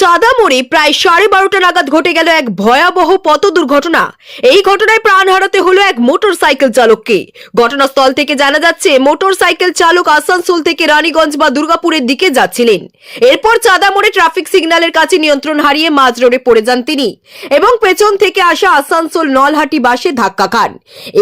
চাঁদা মোড়ে প্রায় সাড়ে বারোটা নাগাদ ঘটে গেল এক ভয়াবহ পথ দুর্ঘটনা এই ঘটনায় প্রাণ হারাতে হলো এক মোটর সাইকেল চালককে। ঘটনাস্থল থেকে জানা যাচ্ছে মোটর সাইকেল চালক আসানসোল থেকে রানীগঞ্জ বা দুর্গাপুরের দিকে যাচ্ছিলেন। এরপর চাঁদা মোড়ে ট্রাফিক সিগন্যালের কাছে নিয়ন্ত্রণ হারিয়ে মাঝ রোডে পড়ে যান তিনি এবং পেছন থেকে আসা আসানসোল নলহাটি বাসে ধাক্কা খান।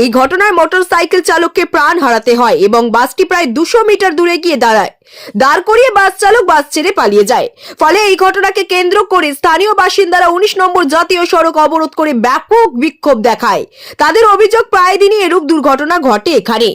এই ঘটনায় মোটর সাইকেল চালককে প্রাণ হারাতে হয় এবং বাসটি প্রায় দুশো মিটার দূরে গিয়ে দাঁড়ায়। দাঁড় করিয়ে বাস চালক বাস ছেড়ে পালিয়ে যায়। ফলে এই ঘটনাকে কেন্দ্র করে স্থানীয় বাসিন্দারা উনিশ নম্বর জাতীয় সড়ক অবরোধ করে ব্যাপক বিক্ষোভ দেখায়। তাদের অভিযোগ প্রায় দিনই এরূপ দুর্ঘটনা ঘটে এখানে।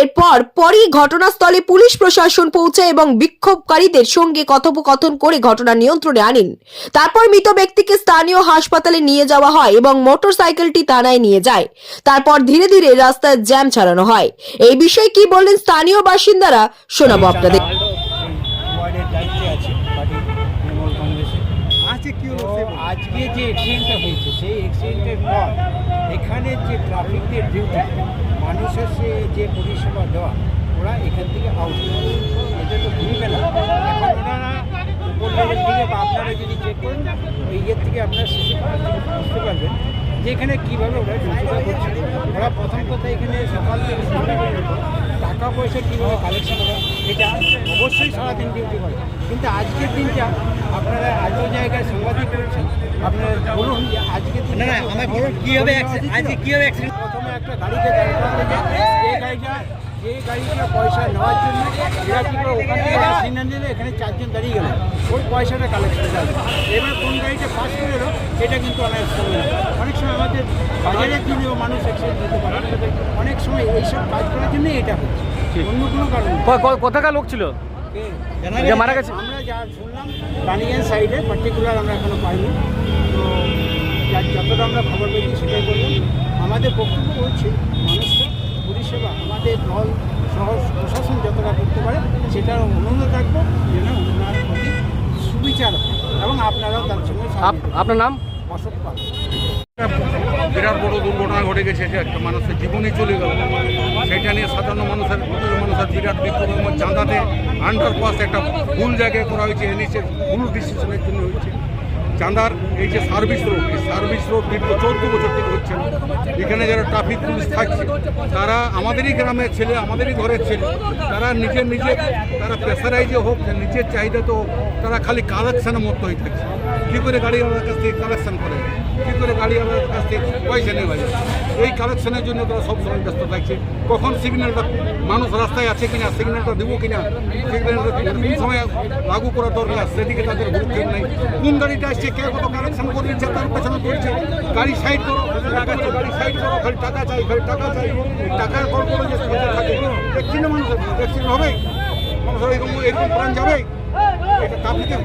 এরপর পরই ঘটনাস্থলে পুলিশ প্রশাসন পৌঁছায় এবং বিক্ষোভকারীদের সঙ্গে কথোপকথন করে ঘটনা নিয়ন্ত্রণে আনেন। তারপর মৃত ব্যক্তিকে স্থানীয় হাসপাতালে নিয়ে যাওয়া হয় এবং মোটর সাইকেলটি থানায় নিয়ে যায়। তারপর ধীরে ধীরে রাস্তায় জ্যাম ছাড়ানো হয়। এই বিষয়ে কি বললেন স্থানীয় বাসিন্দারা? শোনাবো আপনাদের। ওয়ার্ডের দায়িত্বে আছে পার্টি তৃণমূল কংগ্রেসে। আজকে কি আজকে যে অ্যাক্সিডেন্টটা হয়েছে সেই অ্যাক্সিডেন্টের পর এখানে যে ট্রাফিকের ডিউটি মানুষের সে যে পরিষেবা দেওয়া ওরা এখান থেকে আউট এটা তো ভূমিকা না এখন ওনারা উপর লেভেল থেকে বা আপনারা যদি চেক করেন ওই ইয়ের থেকে আপনারা বুঝতে পারবেন যে এখানে কীভাবে ওরা ডিউটিটা করছে ওরা প্রথম কথা এখানে সকাল থেকে সন্ধ্যা পর্যন্ত টাকা পয়সা কীভাবে কালেকশন করে এটা অবশ্যই সারাদিন ডিউটি করে কিন্তু আজকের দিনটা আপনারা আজও জায়গায় সাংবাদিক করেছেন আপনারা বলুন যে আজকের দিন না বলুন আজকে কীভাবে অ্যাক্সিডেন্ট প্রথমে একটা গাড়িতে যে গাড়িটা যে গাড়িটা পয়সা নেওয়ার জন্য এরা কি করে ওখান থেকে সিগন্যাল দিলে এখানে চারজন দাঁড়িয়ে গেল। ওই পয়সাটা কালেকশন যাবে এবার কোন গাড়িটা পাস করে এলো এটা কিন্তু অনেক সময় অনেক সময় আমাদের বাজারের দিনেও মানুষ অ্যাক্সিডেন্ট পারে। অনেক সময় এইসব কাজ করার জন্যই এটা হচ্ছে। কোথাকার লোক ছিল? যে মারা গেছে? আমরা যা শুনলাম রানিগঞ্জ সাইডে পার্টিকুলার আমরা এখনও পাইনি। তো যতটা আমরা খবর পেয়েছি সেটাই বললাম আমাদের বক্তব্য হচ্ছে মানুষকে পরিষেবা আমাদের দল সহ প্রশাসন যতটা করতে পারে সেটার অনুরোধ রাখব যেন ওনার প্রতি সুবিচার এবং আপনারাও তার সঙ্গে আপনার নাম? অশোক পাল। বিরাট বড় দুর্ঘটনা ঘটে গেছে, যে একটা মানুষের জীবনই চলে গেল। সেটা নিয়ে সাধারণ মানুষের মানুষের বিরাট বিক্ষোভ। এবং চাঁদাতে আন্ডারপাস একটা ভুল জায়গায় করা হয়েছে এনএসের ভুল ডিসিশনের জন্য হয়েছে। চাঁদার এই যে সার্ভিস রোড এই সার্ভিস রোড দীর্ঘ চোদ্দ বছর থেকে হচ্ছে। এখানে যারা ট্রাফিক পুলিশ থাকছে, তারা আমাদেরই গ্রামের ছেলে, আমাদেরই ঘরের ছেলে। তারা নিজের নিজে, তারা প্রেসারাইজে হোক, নিজের চাহিদা তো তারা খালি কালেকশনের মতো হয়ে থাকছে। কী করে গাড়িওয়ালার কাছ থেকে কালেকশন করে? কী করে গাড়িওয়ালার কাছ থেকে পয়সা নেওয়া যায় এই কালেকশনের জন্য তারা সবসময় ব্যস্ত থাকছে। কখন সিগন্যালটা মানুষ রাস্তায় আছে কিনা সিগন্যালটা দেবো কিনা সিগন্যালটা কোন সময় লাগু করা দরকার সেদিকে তাদের ভূক্ষেপ নেই। কোন গাড়িটা আসছে, কে কত কালেকশন করে দিচ্ছে তার পেছনে করছে গাড়ি সাইড করো গাড়ি সাইড করো, খালি টাকা চাই, খালি টাকা চাই। টাকার কল করে যে থাকে না মানুষের, দেখছি হবে? মানুষের এরকম এরকম প্রাণ যাবে? এটা ট্রাফিকের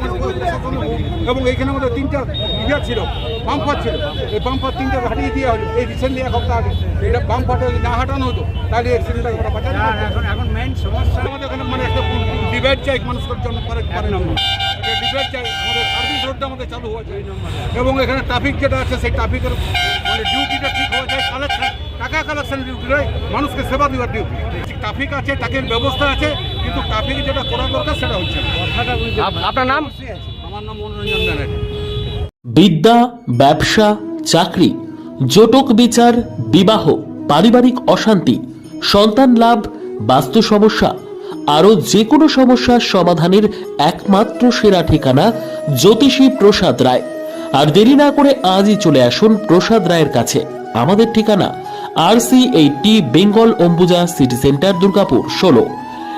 এবং এইখানে আমাদের তিনটা ইয়ে ছিল বাম্পার ছিল। এই বাম্পার তিনটা হাঁটিয়ে দেওয়া হলো এই রিসেন্টলি এক সপ্তাহ আগে এটা বাম্পারটা যদি না হাঁটানো হতো তাহলে অ্যাক্সিডেন্টটা এখন মেইন সমস্যা আমাদের এখানে মানে একটা ডিভাইড চাই মানুষের জন্য পারে পারে না ডিভাইড চাই আমাদের সার্ভিস রোডটা আমাদের চালু হওয়া চাই। এবং এখানে ট্রাফিক যেটা আছে সেই ট্রাফিকের মানে ডিউটিটা ঠিক হওয়া যায়। কালেকশন টাকা কালেকশন ডিউটি নয় মানুষকে সেবা দেওয়ার ডিউটি ট্রাফিক আছে টাকের ব্যবস্থা আছে। কিন্তু ট্রাফিক যেটা করা দরকার সেটা হচ্ছে আপনার নাম? আমার নাম মনোরঞ্জন ব্যানার্জি। বিদ্যা ব্যবসা চাকরি জটক বিচার বিবাহ পারিবারিক অশান্তি সন্তান লাভ বাস্তু সমস্যা আরও যে কোনো সমস্যার সমাধানের একমাত্র সেরা ঠিকানা জ্যোতিষী প্রসাদ রায়। আর দেরি না করে আজই চলে আসুন প্রসাদ রায়ের কাছে। আমাদের ঠিকানা R C eighty Bengal Ambuja city centre Durgapur ষোলো।